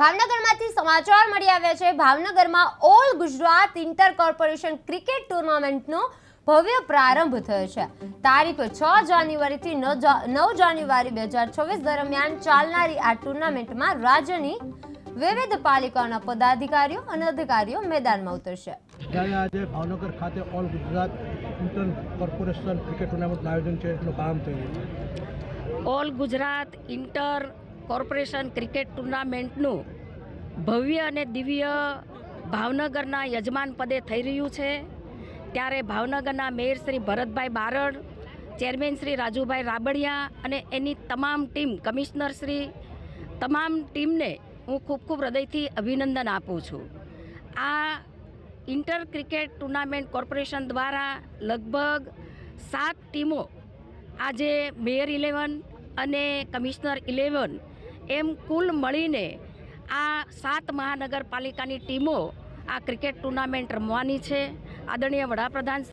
ભાવનગરમાંથી સમાચાર મળી આવ્યા છે. ભાવનગરમાં all Gujarat inter corporation cricket ટુર્નામેન્ટનો ભવ્ય પ્રારંભ થયો છે. તારીખ છ જાન્યુઆરીથી નવ નવ જાન્યુઆરી બે હજાર છવ્વીસ દરમિયાન ચાલનારી આ ટુર્નામેન્ટમાં રાજ્યની વિવિધ પાલિકાઓના પદાધિકારીઓ અને અધિકારીઓ મેદાનમાં ઉતરશે. જ્યારે આજે ભાવનગર ખાતે all Gujarat inter corporation cricket ટુર્નામેન્ટનું આયોજન છે. એનો પ્રારંભ થયું all Gujarat inter corporation cricket ટુર્નામેન્ટનું ભવ્ય અને દિવ્ય ભાવનગરના યજમાન પદે થઈ રહ્યું છે. ત્યારે ભાવનગરના મેયર શ્રી ભરતભાઈ બારડ, ચેરમેન શ્રી રાજુભાઈ રાબડિયા અને એની તમામ ટીમ, કમિશનર શ્રી, તમામ ટીમને હું ખૂબ ખૂબ હૃદયથી અભિનંદન આપું છું. આ ઇન્ટર ક્રિકેટ ટુર્નામેન્ટ કોર્પોરેશન દ્વારા લગભગ સાત ટીમો આજે મેયર ઇલેવન અને કમિશનર ઇલેવન એમ કુલ મળીને આ સાત મહાનગરપાલિકાની ટીમો આ ક્રિકેટ ટુર્નામેન્ટ રમવાની છે. આદરણીય વડાપ્રધાન